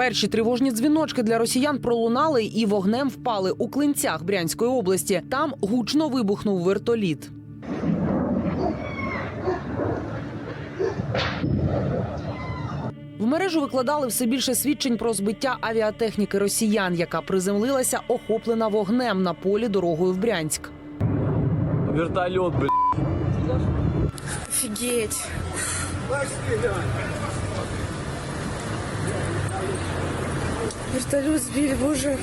Перші тривожні дзвіночки для росіян пролунали і вогнем впали у клинцях Брянської області. Там гучно вибухнув вертоліт. В мережу викладали все більше свідчень про збиття авіатехніки росіян, яка приземлилася охоплена вогнем на полі дорогою в Брянськ. Вертолет, блядь. Офигеть. Вертолет сбили, боже.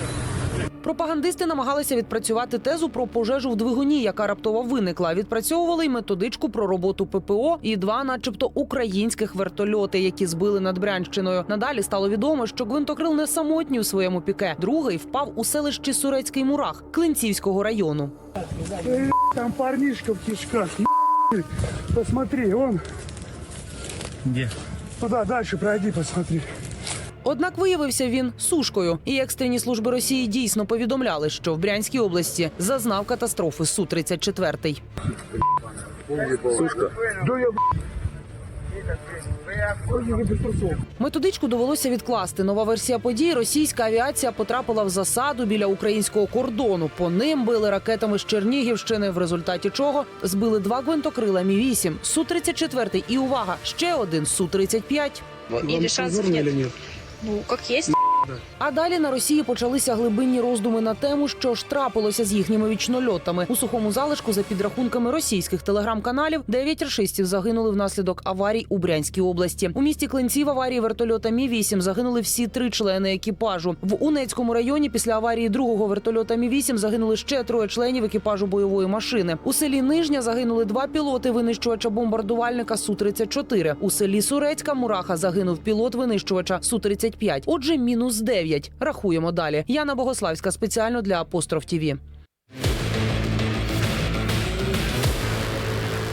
Пропагандисти намагалися відпрацювати тезу про пожежу в двигуні, яка раптово виникла. Відпрацьовували й методичку про роботу ППО і два, начебто, українських вертольоти, які збили над Брянщиною. Надалі стало відомо, що гвинтокрил не самотній у своєму піке. Другий впав у селищі Сурецький Мурах Клинцівського району. Там парнишка в кишках. Посмотри, он. Где? Туда дальше пройди, посмотри. Однак виявився він сушкою, і екстрені служби Росії дійсно повідомляли, що в Брянській області зазнав катастрофи су 34 Да Методичку довелося відкласти. Нова версія подій. Російська авіація потрапила в засаду біля українського кордону. По ним били ракетами з Чернігівщини, в результаті чого збили два гвинтокрила Мі 8 су 34 і увага, ще один су 35 Или шансов нет? Ну, как есть. А далі на Росії почалися глибинні роздуми на тему, що ж трапилося з їхніми вічнольотами. У сухому залишку, за підрахунками російських телеграм-каналів, дев'ять рашистів загинули внаслідок аварій у Брянській області. У місті Клинці в аварії вертольота Мі 8 загинули всі три члени екіпажу. В Унецькому районі після аварії другого вертольота Мі 8 загинули ще троє членів екіпажу бойової машини. У селі Нижня загинули два пілоти винищувача бомбардувальника су 34 У селі Сурецька Мураха загинув пілот винищувача су 35 Отже, мінус 9. Рахуємо далі. Яна Богославська спеціально для Апостроф ТІВІ.